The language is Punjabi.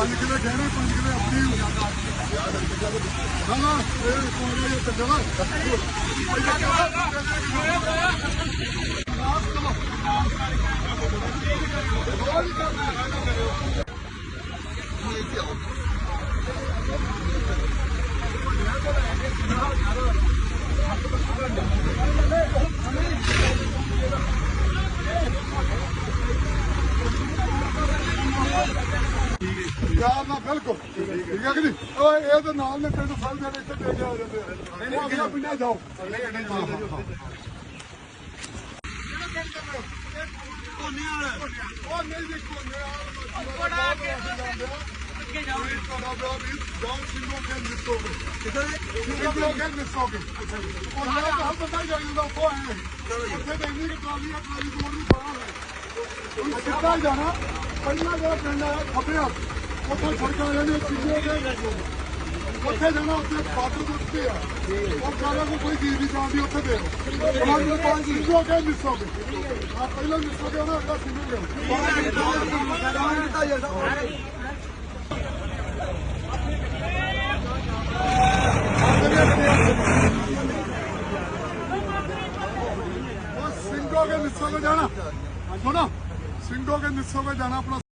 ਗਹਿਣੇ ਪੰਜ ਕਿਲੇ ਆਪਣੀ ਹੋ ਜਾਂਦਾ ਨਾ ਨਾ ਇਹ ਕੋਨੇ ਇਹ ਤੇ ਜਲਾ ਯਾਰ ਨਾ ਬਿਲਕੁਲ। ਠੀਕ ਹੈ ਕਿ ਨਹੀਂ? ਓਏ ਇਹ ਤਾਂ ਨਾਲ ਨੇ ਤੈਨੂੰ ਫਲ ਦੇ ਇੱਥੇ ਦੇ ਕੇ ਆ ਜਾਂਦੇ ਆ। ਨਹੀਂ ਅਗਲਾ ਪਿੰਡਾ ਜਾਓ। ਨਹੀਂ ਨਹੀਂ ਉਹ ਨਹੀਂ ਜੀ ਕੋਨੇ ਆ ਬੜਾ ਕੇ ਅੱਗੇ ਜਾਓ। ਤੁਹਾਡਾ ਬਰਾ ਵੀ ਜਾਓ ਸਿੰਘੋ ਕੇ ਮਿਸੋਗੇ ਸਿੰਘੋ ਕੇ ਮਿਸੋਗੇ ਉਹਨਾਂ ਦਾ? ਹੱਲ ਪਤਾ ਹੀ ਜਾਂਦਾ ਉਹ ਹੈ ਉੱਥੇ ਤਾਂ ਇੰਨੀ ਕੁ ਟਰਾਲੀ ਆ ਟਰਾਲੀ ਤੋਂ ਨਹੀਂ ਪਾਣਾ ਹੈ ਉਹ ਸਿੱਧਾ ਜਾਣਾ। ਪਹਿਲਾਂ ਜਿਹੜਾ ਪਿੰਡ ਹੈ ਖੱਬੇ ਹੱਥ। ਉੱਥੇ ਸੜਕਾਂ ਜਾਂਦੇ ਸਿੰਘੋ ਕੇ ਉੱਥੇ ਜਾਣਾ ਉੱਥੇ ਬਾਦਲ ਦੇ ਉੱਤੇ ਆ ਉਹ ਸਾਰਾ ਕੋਈ ਕੋਈ ਚੀਜ਼ ਨਹੀਂ ਜਾਂਦੀ ਉੱਥੇ ਦੇ ਸਮਾਜ ਨੂੰ ਕੋਈ ਚੀਜ਼ ਹੋ ਕੇ ਮਿਸੋਗੇ ਆ ਪਹਿਲਾਂ ਮਿਸੋਗੇ ਉਹਨਾਂ ਅੱਗਾ ਸਿੰਘੋਗੇ ਉਹ ਸਿੰਘੋ ਕੇ ਮਿਸੋਗੇ ਜਾਣਾ ਸੁਣੋ ਸਿੰਘੋ ਕੇ ਮਿਸੋਗੇ ਜਾਣਾ ਆਪਣਾ